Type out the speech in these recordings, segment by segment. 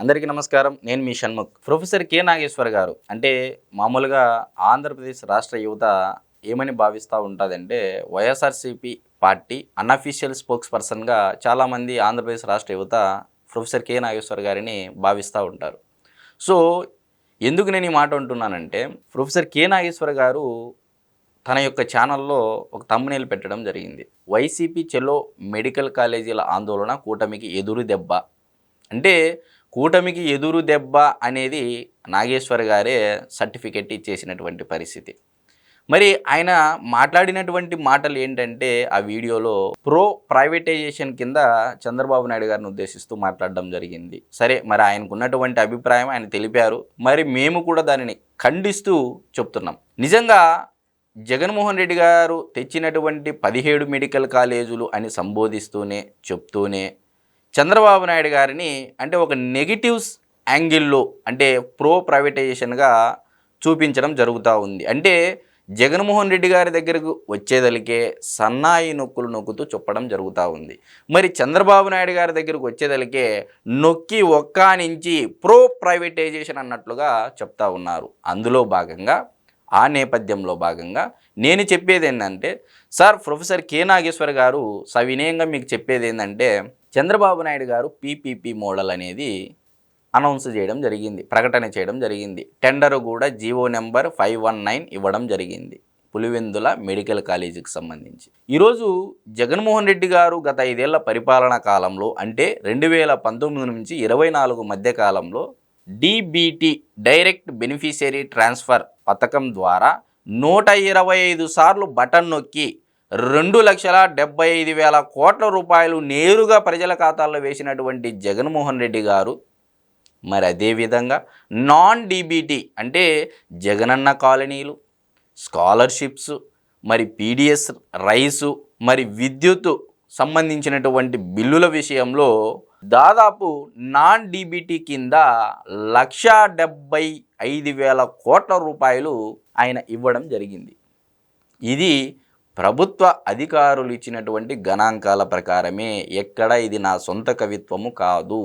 అందరికీ నమస్కారం. నేను మీ షణ్ముఖ్. ప్రొఫెసర్ కె నాగేశ్వర్ గారు అంటే మామూలుగా ఆంధ్రప్రదేశ్ రాష్ట్ర యువత ఏమని భావిస్తూ ఉంటుందంటే వైఎస్ఆర్సీపీ పార్టీ అన్అఫీషియల్ స్పోక్స్ పర్సన్గా చాలామంది ఆంధ్రప్రదేశ్ రాష్ట్ర యువత ప్రొఫెసర్ కె నాగేశ్వర్ గారిని భావిస్తూ ఉంటారు. సో ఎందుకు నేను ఈ మాట అంటున్నానంటే ప్రొఫెసర్ కె నాగేశ్వర్ గారు తన యొక్క ఛానల్లో ఒక తమ్మునేలు పెట్టడం జరిగింది. వైసీపీ చెలో మెడికల్ కాలేజీల ఆందోళన కూటమికి ఎదురు దెబ్బ. అంటే కూటమికి ఎదురు దెబ్బ అనేది నాగేశ్వర్ గారే సర్టిఫికెట్ ఇచ్చేసినటువంటి పరిస్థితి. మరి ఆయన మాట్లాడినటువంటి మాటలు ఏంటంటే ఆ వీడియోలో ప్రో ప్రైవేటైజేషన్ కింద చంద్రబాబు నాయుడు గారిని ఉద్దేశిస్తూ మాట్లాడడం జరిగింది. సరే మరి ఆయనకు ఉన్నటువంటి అభిప్రాయం ఆయన తెలిపారు. మరి మేము కూడా దానిని ఖండిస్తూ చెప్తున్నాం. నిజంగా జగన్మోహన్ రెడ్డి గారు తెచ్చినటువంటి పదిహేడు మెడికల్ కాలేజీలు అని సంబోధిస్తూనే చెప్తూనే చంద్రబాబు నాయుడు గారిని అంటే ఒక నెగిటివ్స్ యాంగిల్లో అంటే ప్రో ప్రైవేటైజేషన్గా చూపించడం జరుగుతూ ఉంది. అంటే జగన్మోహన్ రెడ్డి గారి దగ్గరకు వచ్చేదలికే సన్నాయి నొక్కులు నొక్కుతూ చెప్పడం జరుగుతూ ఉంది. మరి చంద్రబాబు నాయుడు గారి దగ్గరకు వచ్చేదలికే నొక్కి ఒక్క నుంచి ప్రో ప్రైవేటైజేషన్ అన్నట్లుగా చెప్తా ఉన్నారు. అందులో భాగంగా ఆ నేపథ్యంలో భాగంగా నేను చెప్పేది ఏంటంటే సార్ ప్రొఫెసర్ కె నాగేశ్వర్ గారు సవినయంగా మీకు చెప్పేది ఏంటంటే చంద్రబాబు నాయుడు గారు పీపీపీ మోడల్ అనేది అనౌన్స్ చేయడం జరిగింది ప్రకటన చేయడం జరిగింది. టెండర్ కూడా GO number five one nine ఇవ్వడం జరిగింది పులివెందుల మెడికల్ కాలేజీకి సంబంధించి. ఈరోజు జగన్మోహన్ రెడ్డి గారు గత ఐదేళ్ళ పరిపాలనా కాలంలో అంటే రెండు వేల పంతొమ్మిది నుంచి ఇరవై నాలుగు మధ్య కాలంలో డిబిటి డైరెక్ట్ బెనిఫిషియరీ ట్రాన్స్ఫర్ పథకం ద్వారా నూట ఇరవై ఐదు సార్లు బటన్ నొక్కి రెండు లక్షల డెబ్బై ఐదు వేల కోట్ల రూపాయలు నేరుగా ప్రజల ఖాతాల్లో వేసినటువంటి జగన్మోహన్ రెడ్డి గారు మరి అదేవిధంగా నాన్ డీబీటీ అంటే జగనన్న కాలనీలు స్కాలర్షిప్స్ మరి పీడిఎస్ రైసు మరి విద్యుత్ సంబంధించినటువంటి బిల్లుల విషయంలో దాదాపు నాన్ డీబీటీ కింద లక్ష డెబ్బై ఐదు వేల కోట్ల రూపాయలు ఆయన ఇవ్వడం జరిగింది. ఇది ప్రభుత్వ అధికారులు ఇచ్చినటువంటి గణాంకాల ప్రకారమే ఎక్కడ ఇది నా సొంత కవిత్వము కాదు.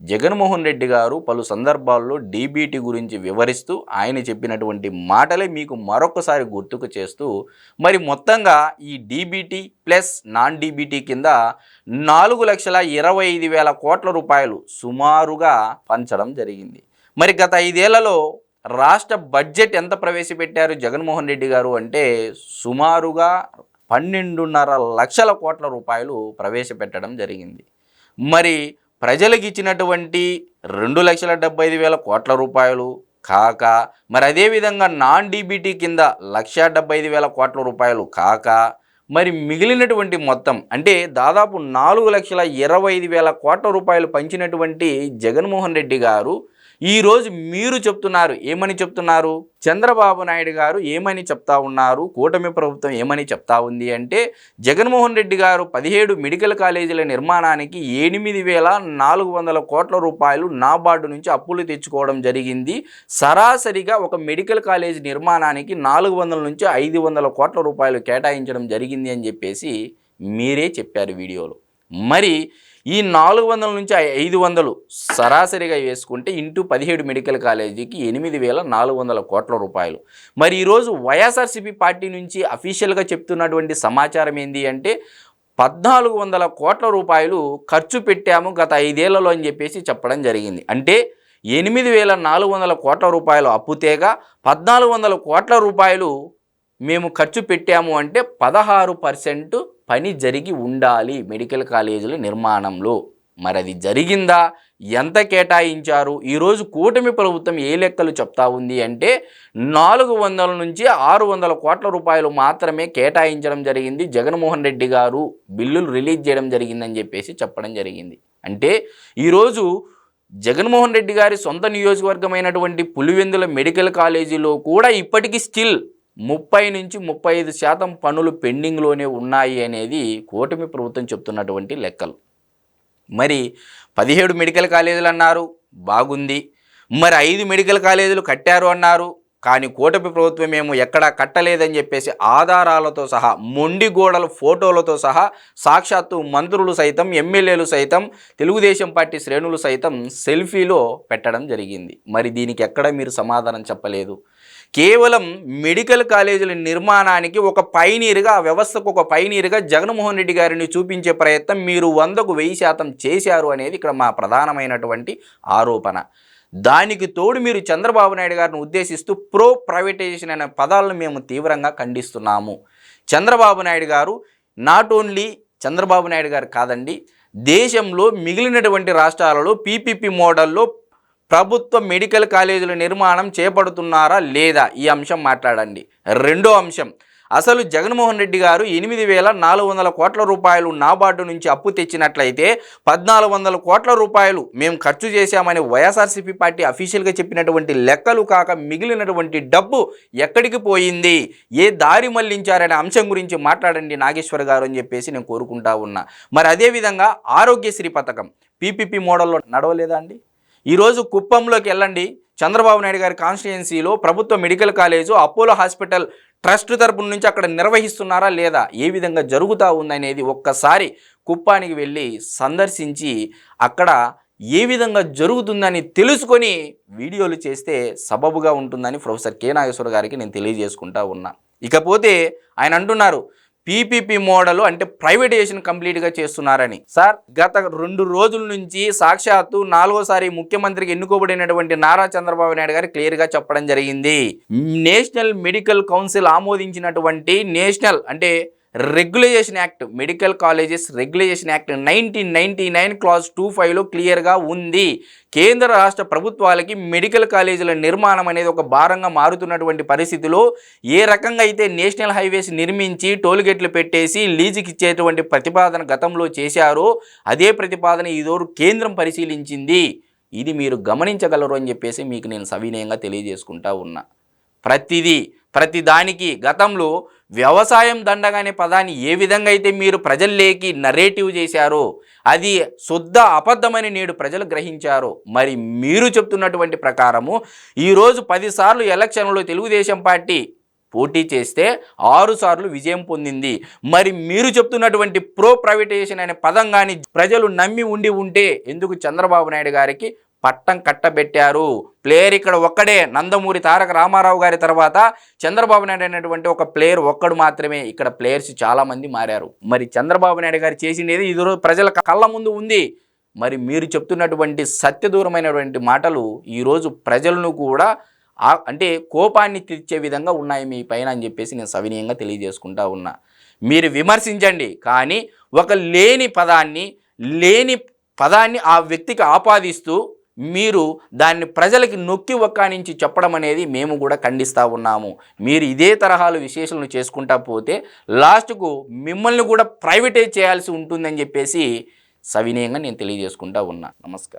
జగన్మోహన్ రెడ్డి గారు పలు సందర్భాల్లో డీబీటీ గురించి వివరిస్తూ ఆయన చెప్పినటువంటి మాటలే మీకు మరొకసారి గుర్తుకు చేస్తూ మరి మొత్తంగా ఈ డీబీటీ ప్లస్ నాన్ డీబీటీ కింద నాలుగు లక్షల ఇరవై ఐదు వేల కోట్ల రూపాయలు సుమారుగా పంచడం జరిగింది. మరి గత ఐదేళ్ళలో రాష్ట్ర బడ్జెట్ ఎంత ప్రవేశపెట్టారు జగన్మోహన్ రెడ్డి గారు అంటే సుమారుగా పన్నెండున్నర లక్షల కోట్ల రూపాయలు ప్రవేశపెట్టడం జరిగింది. మరి ప్రజలకు ఇచ్చినటువంటి రెండు లక్షల డెబ్బై ఐదు వేల కోట్ల రూపాయలు కాక మరి అదేవిధంగా నాన్ డీబీటీ కింద లక్ష డెబ్బై ఐదు వేల కోట్ల రూపాయలు కాక మరి మిగిలినటువంటి మొత్తం అంటే దాదాపు నాలుగు లక్షల ఇరవై ఐదు వేల కోట్ల రూపాయలు పంచినటువంటి జగన్మోహన్ రెడ్డి గారు ఈరోజు మీరు చెప్తున్నారు ఏమని చెప్తున్నారు? చంద్రబాబు నాయుడు గారు ఏమని చెప్తా ఉన్నారు? కూటమి ప్రభుత్వం ఏమని చెప్తా ఉంది అంటే జగన్మోహన్ రెడ్డి గారు పదిహేడు మెడికల్ కాలేజీల నిర్మాణానికి ఎనిమిది వేల నాలుగు వందల కోట్ల రూపాయలు నాబార్డు నుంచి అప్పులు తెచ్చుకోవడం జరిగింది. సరాసరిగా ఒక మెడికల్ కాలేజ్ నిర్మాణానికి నాలుగు వందల నుంచి ఐదు వందల కోట్ల రూపాయలు కేటాయించడం జరిగింది అని చెప్పేసి మీరే చెప్పారు వీడియోలో. మరి ఈ నాలుగు వందల నుంచి ఐదు వందలు సరాసరిగా వేసుకుంటే ఇంటూ పదిహేడు మెడికల్ కాలేజీకి ఎనిమిది వేల నాలుగు వందల కోట్ల రూపాయలు. మరి ఈరోజు వైఎస్ఆర్సీపీ పార్టీ నుంచి అఫీషియల్గా చెప్తున్నటువంటి సమాచారం ఏంటి అంటే పద్నాలుగు వందల కోట్ల రూపాయలు ఖర్చు పెట్టాము గత ఐదేళ్ళలో అని చెప్పేసి చెప్పడం జరిగింది. అంటే ఎనిమిది వేల నాలుగు వందల కోట్ల రూపాయలు అప్పుతేగా పద్నాలుగు వందల కోట్ల రూపాయలు మేము ఖర్చు పెట్టాము అంటే పదహారు పర్సెంట్ పని జరిగి ఉండాలి మెడికల్ కాలేజీల నిర్మాణంలో. మరి అది జరిగిందా? ఎంత కేటాయించారు? ఈరోజు కూటమి ప్రభుత్వం ఏ లెక్కలు చెప్తా ఉంది అంటే నాలుగు వందల నుంచి ఆరు వందల కోట్ల రూపాయలు మాత్రమే కేటాయించడం జరిగింది జగన్మోహన్ రెడ్డి గారు. బిల్లులు రిలీజ్ చేయడం జరిగిందని చెప్పేసి చెప్పడం జరిగింది. అంటే ఈరోజు జగన్మోహన్ రెడ్డి గారి సొంత నియోజకవర్గమైనటువంటి పులివెందుల మెడికల్ కాలేజీలో కూడా ఇప్పటికీ స్టిల్ ముప్పై నుంచి ముప్పై ఐదు శాతం పనులు పెండింగ్లోనే ఉన్నాయి అనేది కూటమి ప్రభుత్వం చెప్తున్నటువంటి లెక్కలు. మరి పదిహేడు మెడికల్ కాలేజీలు అన్నారు బాగుంది. మరి ఐదు మెడికల్ కాలేజీలు కట్టారు అన్నారు కానీ కూటమి ప్రభుత్వం మేము ఎక్కడా కట్టలేదని చెప్పేసి ఆధారాలతో సహా మొండి గోడల ఫోటోలతో సహా సాక్షాత్తు మంత్రులు సైతం ఎమ్మెల్యేలు సైతం తెలుగుదేశం పార్టీ శ్రేణులు సైతం సెల్ఫీలో పెట్టడం జరిగింది. మరి దీనికి ఎక్కడ మీరు సమాధానం చెప్పలేదు? కేవలం మెడికల్ కాలేజీల నిర్మాణానికి ఒక పైనీరుగా ఆ వ్యవస్థకు ఒక పైనీరుగా జగన్మోహన్ రెడ్డి గారిని చూపించే ప్రయత్నం మీరు వందకు వెయ్యి శాతం చేశారు అనేది ఇక్కడ మా ప్రధానమైనటువంటి ఆరోపణ. దానికి తోడు మీరు చంద్రబాబు నాయుడు గారిని ఉద్దేశిస్తూ ప్రో ప్రైవేటైజేషన్ అనే పదాలను మేము తీవ్రంగా ఖండిస్తున్నాము. చంద్రబాబు నాయుడు గారు నాట్ ఓన్లీ చంద్రబాబు నాయుడు గారు కాదండి దేశంలో మిగిలినటువంటి రాష్ట్రాలలో పీపీపీ మోడల్లో ప్రభుత్వ మెడికల్ కాలేజీల నిర్మాణం చేపడుతున్నారా లేదా? ఈ అంశం మాట్లాడండి. రెండో అంశం. అసలు జగన్మోహన్ రెడ్డి గారు ఎనిమిది వేల నాలుగు వందల కోట్ల రూపాయలు నాబార్డు నుంచి అప్పు తెచ్చినట్లయితే పద్నాలుగు వందల కోట్ల రూపాయలు మేము ఖర్చు చేశామని వైఎస్ఆర్సీపీ పార్టీ అఫీషియల్గా చెప్పినటువంటి లెక్కలు కాక మిగిలినటువంటి డబ్బు ఎక్కడికి పోయింది? ఏ దారి మళ్ళించారనే అంశం గురించి మాట్లాడండి నాగేశ్వర్ గారు అని చెప్పేసి నేను కోరుకుంటా ఉన్నా. మరి అదేవిధంగా ఆరోగ్యశ్రీ పథకం. పీపీపీ మోడల్లో నడవలేదా అండి? ఈరోజు కుప్పంలోకి వెళ్ళండి. చంద్రబాబు నాయుడు గారి కాన్స్టిట్యుయెన్సీలో ప్రభుత్వ medical college Apollo hospital trust తరపు నుంచి అక్కడ నిర్వహిస్తున్నారా లేదా ఏ విధంగా జరుగుతూ ఉందనేది ఒక్కసారి కుప్పానికి వెళ్ళి సందర్శించి అక్కడ ఏ విధంగా జరుగుతుందని తెలుసుకొని వీడియోలు చేస్తే సబబుగా ఉంటుందని ప్రొఫెసర్ కె నాగేశ్వర గారికి నేను తెలియజేసుకుంటా ఉన్నా. ఇకపోతే ఆయన అంటున్నారు పీపీపీ మోడల్ అంటే ప్రైవేటైజేషన్ కంప్లీట్గా చేస్తున్నారని. సార్ గత రెండు రోజుల నుంచి సాక్షాత్తు నాలుగోసారి ముఖ్యమంత్రికి ఎన్నుకోబడినటువంటి నారా చంద్రబాబు నాయుడు గారు క్లియర్గా చెప్పడం జరిగింది. నేషనల్ మెడికల్ కౌన్సిల్ ఆమోదించినటువంటి నేషనల్ అంటే regulation act medical colleges regulation act nineteen ninety nine clause two ఫైవ్లో క్లియర్గా ఉంది. కేంద్ర రాష్ట్ర ప్రభుత్వాలకి మెడికల్ కాలేజీల నిర్మాణం అనేది ఒక భారంగా మారుతున్నటువంటి పరిస్థితిలో ఏ రకంగా అయితే నేషనల్ హైవేస్ నిర్మించి టోల్గేట్లు పెట్టేసి లీజుకి ఇచ్చేటువంటి ప్రతిపాదన గతంలో చేశారో అదే ప్రతిపాదన ఈరోజు కేంద్రం పరిశీలించింది. ఇది మీరు గమనించగలరు అని చెప్పేసి మీకు నేను సవినయంగా తెలియజేసుకుంటా ఉన్నా. ప్రతిదీ ప్రతి దానికి గతంలో వ్యవసాయం దండగానే పదాన్ని ఏ విధంగా అయితే మీరు ప్రజల్లోకి నరేటివ్ చేశారో అది శుద్ధ అబద్ధమని నేడు ప్రజలు గ్రహించారు. మరి మీరు చెప్తున్నటువంటి ప్రకారము ఈరోజు పదిసార్లు ఎలక్షన్లో తెలుగుదేశం పార్టీ పోటీ చేస్తే ఆరుసార్లు విజయం పొందింది. మరి మీరు చెప్తున్నటువంటి ప్రో ప్రైవేటైజేషన్ అనే పదం కానీ ప్రజలు నమ్మి ఉండి ఉంటే ఎందుకు చంద్రబాబు నాయుడు గారికి పట్టం కట్టబెట్టారు. ప్లేయర్ ఇక్కడ ఒక్కడే నందమూరి తారక రామారావు గారి తర్వాత చంద్రబాబు నాయుడు అనేటువంటి ఒక ప్లేయర్ ఒక్కడు మాత్రమే ఇక్కడ ప్లేయర్స్ చాలామంది మారారు. మరి చంద్రబాబు నాయుడు గారు చేసిండేది ఇది రోజు ప్రజల కళ్ళ ముందు ఉంది. మరి మీరు చెప్తున్నటువంటి సత్యదూరమైనటువంటి మాటలు ఈరోజు ప్రజలను కూడా అంటే కోపాన్ని తెచ్చే విధంగా ఉన్నాయి మీ పైన అని చెప్పేసి నేను సవినీయంగా తెలియజేసుకుంటా ఉన్నా. మీరు విమర్శించండి కానీ ఒక లేని పదాన్ని లేని పదాన్ని ఆ వ్యక్తికి ఆపాదిస్తూ మీరు దాన్ని ప్రజలకి నొక్కి ఒక్కానించి చెప్పడం అనేది మేము కూడా ఖండిస్తూ ఉన్నాము. మీరు ఇదే తరహాలు విశేషాలను చేసుకుంటా పోతే లాస్ట్కు మిమ్మల్ని కూడా ప్రైవేటైజ్ చేయాల్సి ఉంటుందని చెప్పేసి సవినయంగా నేను తెలియజేసుకుంటా ఉన్నా. నమస్కారం.